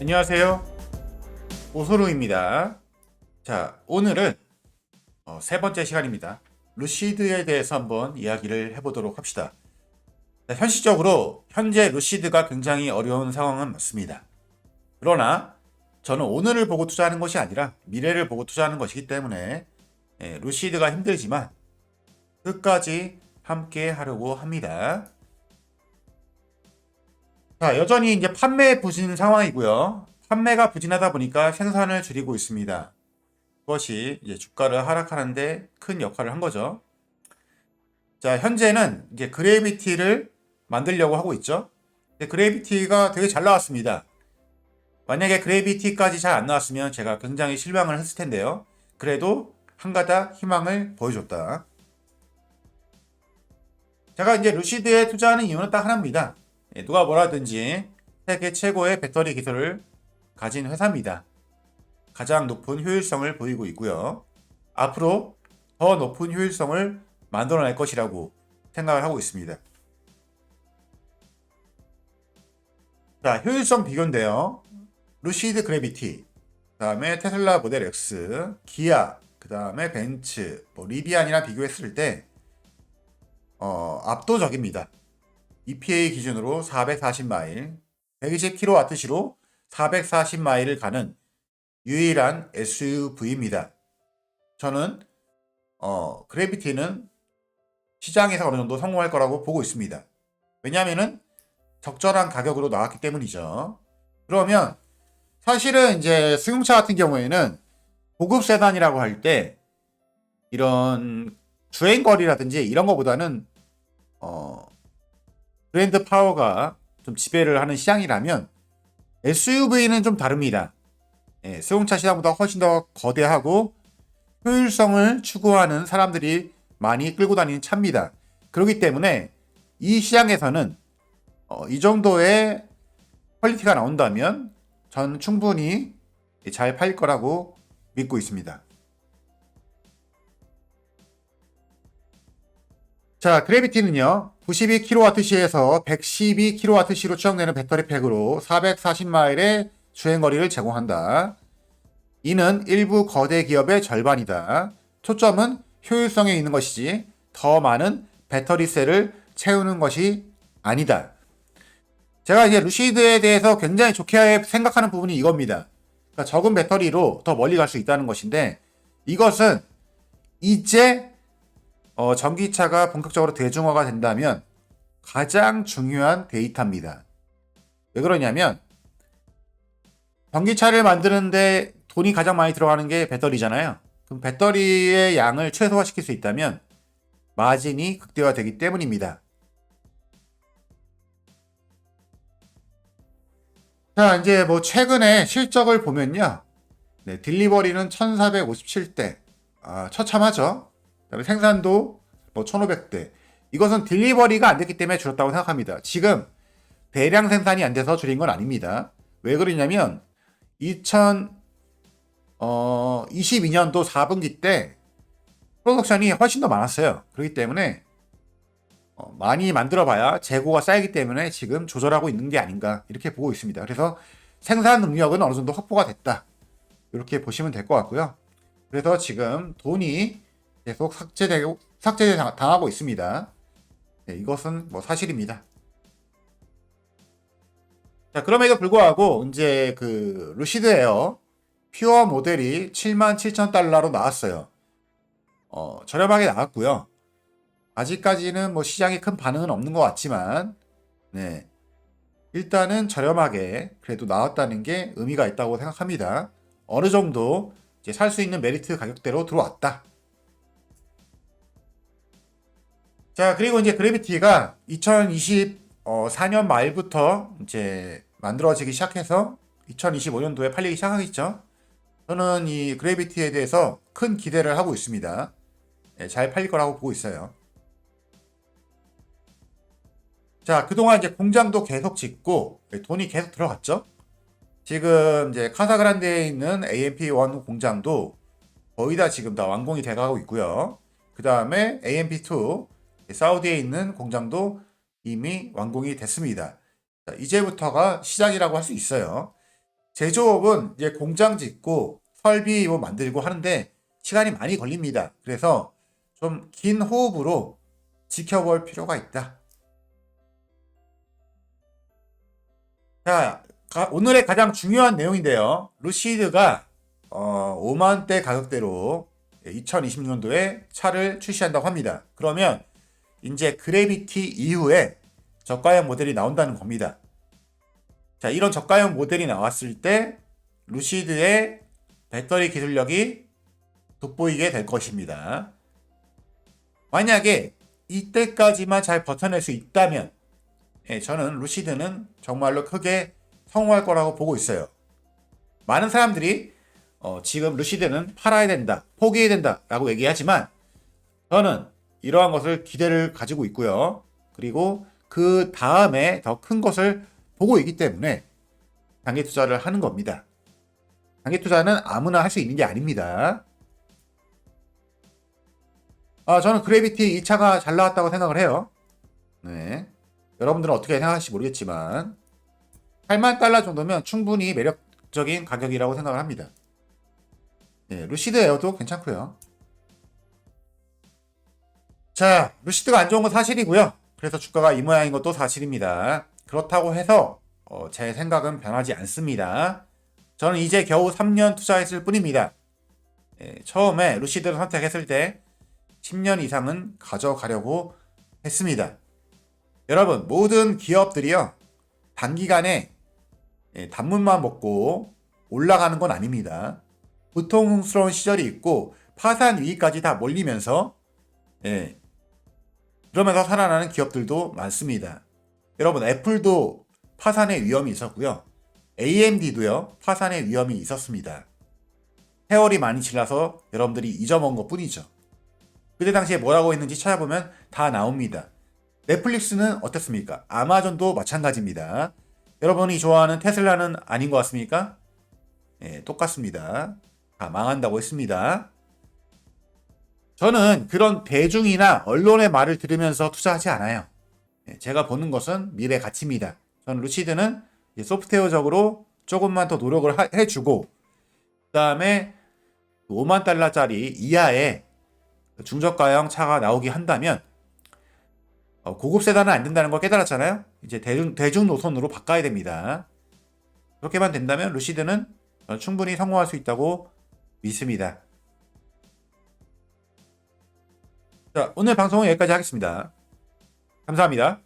안녕하세요. 오소루입니다. 자, 오늘은 어, 세 번째 시간입니다. 루시드에 대해서 한번 이야기를 해보도록 합시다. 자, 현실적으로 현재 루시드가 굉장히 어려운 상황은 맞습니다. 그러나 저는 오늘을 보고 투자하는 것이 아니라 미래를 보고 투자하는 것이기 때문에 예, 루시드가 힘들지만 끝까지 함께 하려고 합니다. 자, 여전히 이제 판매 부진 상황이고요. 판매가 부진하다 보니까 생산을 줄이고 있습니다. 그것이 이제 주가를 하락하는데 큰 역할을 한 거죠. 자, 현재는 이제 그래비티를 만들려고 하고 있죠. 근데 그래비티가 되게 잘 나왔습니다. 만약에 그래비티까지 잘 안 나왔으면 제가 굉장히 실망을 했을 텐데요. 그래도 한 가닥 희망을 보여줬다. 제가 이제 루시드에 투자하는 이유는 딱 하나입니다. 예, 누가 뭐라든지 세계 최고의 배터리 기술을 가진 회사입니다. 가장 높은 효율성을 보이고 있고요. 앞으로 더 높은 효율성을 만들어낼 것이라고 생각을 하고 있습니다. 자, 효율성 비교인데요. 루시드 그래비티, 그 다음에 테슬라 모델 X, 기아, 그 다음에 벤츠, 뭐 리비안이랑 비교했을 때 어, 압도적입니다. EPA 기준으로 440마일, 120kWh로 440마일을 가는 유일한 SUV입니다. 저는 어, 그래비티는 시장에서 어느 정도 성공할 거라고 보고 있습니다. 왜냐하면은 적절한 가격으로 나왔기 때문이죠. 그러면 사실은 이제 승용차 같은 경우에는 고급 세단이라고 할 때 이런 주행거리라든지 이런 거보다는 어, 브랜드 파워가 좀 지배를 하는 시장이라면 SUV는 좀 다릅니다. 예, 수용차 시장보다 훨씬 더 거대하고 효율성을 추구하는 사람들이 많이 끌고 다니는 차입니다. 그렇기 때문에 이 시장에서는 어, 이 정도의 퀄리티가 나온다면 저는 충분히 잘 팔릴 거라고 믿고 있습니다. 자, 그래비티는요, 92kWh에서 112kWh로 추정되는 배터리 팩으로 440마일의 주행거리를 제공한다. 이는 일부 거대 기업의 절반이다. 초점은 효율성에 있는 것이지 더 많은 배터리셀을 채우는 것이 아니다. 제가 이제 루시드에 대해서 굉장히 좋게 생각하는 부분이 이겁니다. 그러니까 적은 배터리로 더 멀리 갈 수 있다는 것인데 이것은 이제 어, 전기차가 본격적으로 대중화가 된다면 가장 중요한 데이터입니다. 왜 그러냐면 전기차를 만드는데 돈이 가장 많이 들어가는 게 배터리잖아요. 그럼 배터리의 양을 최소화시킬 수 있다면 마진이 극대화되기 때문입니다. 자, 이제 뭐 최근에 실적을 보면요. 네, 딜리버리는 1457대. 아, 처참하죠. 그다음에 생산도 뭐 1500대. 이것은 딜리버리가 안 됐기 때문에 줄었다고 생각합니다. 지금 대량 생산이 안 돼서 줄인 건 아닙니다. 왜 그러냐면 2022년도 4분기 때 프로덕션이 훨씬 더 많았어요. 그렇기 때문에 어, 많이 만들어봐야 재고가 쌓이기 때문에 지금 조절하고 있는 게 아닌가 이렇게 보고 있습니다. 그래서 생산 능력은 어느 정도 확보가 됐다. 이렇게 보시면 될 것 같고요. 그래서 지금 돈이 계속 삭제되고 삭제 당하고 있습니다. 네, 이것은 뭐 사실입니다. 자, 그럼에도 불구하고 이제 그 루시드 에어 퓨어 모델이 7만 7천 달러로 나왔어요. 어, 저렴하게 나왔고요. 아직까지는 뭐 시장에 큰 반응은 없는 것 같지만, 네. 일단은 저렴하게 그래도 나왔다는 게 의미가 있다고 생각합니다. 어느 정도 이제 살 수 있는 메리트 가격대로 들어왔다. 자, 그리고 이제 그래비티가 2024년 말부터 이제 만들어지기 시작해서 2025년도에 팔리기 시작하겠죠. 저는 이 그래비티에 대해서 큰 기대를 하고 있습니다. 네, 잘 팔릴 거라고 보고 있어요. 자, 그동안 이제 공장도 계속 짓고 돈이 계속 들어갔죠. 지금 이제 카사그란데에 있는 AMP1 공장도 거의 다 지금 다 완공이 돼가고 있고요. 그 다음에 AMP2 사우디에 있는 공장도 이미 완공이 됐습니다. 자, 이제부터가 시작이라고 할 수 있어요. 제조업은 이제 공장 짓고 설비 뭐 만들고 하는데 시간이 많이 걸립니다. 그래서 좀 긴 호흡으로 지켜볼 필요가 있다. 자, 가- 오늘의 가장 중요한 내용인데요. 루시드가 어, 5만대 가격대로 2020년도에 차를 출시한다고 합니다. 그러면 이제 그래비티 이후에 저가형 모델이 나온다는 겁니다. 자, 이런 저가형 모델이 나왔을 때 루시드의 배터리 기술력이 돋보이게 될 것입니다. 만약에 이때까지만 잘 버텨낼 수 있다면 예, 저는 루시드는 정말로 크게 성공할 거라고 보고 있어요. 많은 사람들이 어, 지금 루시드는 팔아야 된다, 포기해야 된다 라고 얘기하지만 저는 이러한 것을 기대를 가지고 있고요. 그리고 그 다음에 더 큰 것을 보고 있기 때문에 단기 투자를 하는 겁니다. 단기 투자는 아무나 할 수 있는 게 아닙니다. 아, 저는 그래비티 2차가 잘 나왔다고 생각을 해요. 네. 여러분들은 어떻게 생각하실지 모르겠지만 8만 달러 정도면 충분히 매력적인 가격이라고 생각을 합니다. 네, 루시드 에어도 괜찮고요. 자, 루시드가 안 좋은 건 사실이고요. 그래서 주가가 이 모양인 것도 사실입니다. 그렇다고 해서 어, 제 생각은 변하지 않습니다. 저는 이제 겨우 3년 투자했을 뿐입니다. 예, 처음에 루시드를 선택했을 때 10년 이상은 가져가려고 했습니다. 여러분, 모든 기업들이요, 단기간에 예, 단문만 먹고 올라가는 건 아닙니다. 고통스러운 시절이 있고 파산 위기까지 다 몰리면서 예, 그러면서 살아나는 기업들도 많습니다. 여러분, 애플도 파산의 위험이 있었고요. AMD도요, 파산의 위험이 있었습니다. 세월이 많이 지나서 여러분들이 잊어먹은 것 뿐이죠. 그때 당시에 뭐라고 했는지 찾아보면 다 나옵니다. 넷플릭스는 어떻습니까? 아마존도 마찬가지입니다. 여러분이 좋아하는 테슬라는 아닌 것 같습니까? 예, 똑같습니다. 다 망한다고 했습니다. 저는 그런 대중이나 언론의 말을 들으면서 투자하지 않아요. 예, 제가 보는 것은 미래 가치입니다. 저는 루시드는 소프트웨어적으로 조금만 더 노력을 하- 해주고, 그 다음에 5만 달러짜리 이하의 중저가형 차가 나오게 한다면, 어, 고급 세단은 안 된다는 걸 깨달았잖아요. 이제 대중, 대중 노선으로 바꿔야 됩니다. 그렇게만 된다면 루시드는 어, 충분히 성공할 수 있다고 믿습니다. 자, 오늘 방송은 여기까지 하겠습니다. 감사합니다.